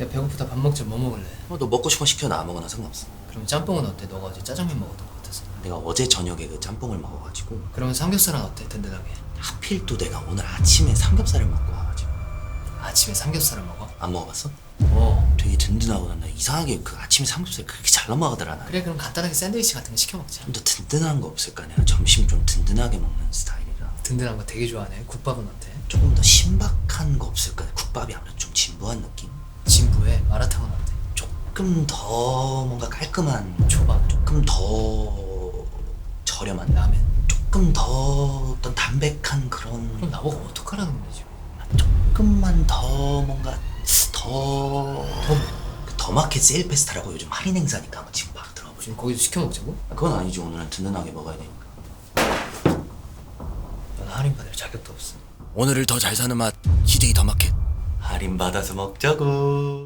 야 배고프다 밥 먹자 뭐 먹을래? 어, 너 먹고 싶은 거 시켜 나 아무거나 상관없어 그럼 짬뽕은 어때? 너가 어제 짜장면 먹었던 것 같아서 내가 어제 저녁에 그 짬뽕을 먹어가지고 그러면 삼겹살은 어때? 든든하게 하필 또 내가 오늘 아침에 삼겹살을 먹고 와가지고 아침에 삼겹살을 먹어? 안 먹어봤어? 어 되게 든든하고 난 이상하게 그 아침에 삼겹살 그렇게 잘 넘어가더라 나 그래 그럼 간단하게 샌드위치 같은 거 시켜 먹자 좀더 든든한 거 없을까? 내가 점심 좀 든든하게 먹는 스타일이라 든든한 거 되게 좋아하네 국밥은 어때? 조금 더 신박한 거 없을까? 국밥이 아무래도 좀 진부한 느낌? 마라탕은 어때? 조금 더 뭔가 깔끔한 초밥 조금 더 저렴한 라면 조금 더 어떤 담백한 그런 그럼 나보고 어떡하라는 거야 지금 조금만 더 뭔가 더더그 더마켓 세일 페스타라고 요즘 할인 행사니까 한번 지금 바로 들어가 보죠. 지금 거기서 시켜 먹자고? 그건 아니지 오늘은 든든하게 먹어야 되니까. 넌 할인 받을 자격도 없어 오늘을 더 잘 사는 맛 CJ 더마켓 할인 받아서 먹자고.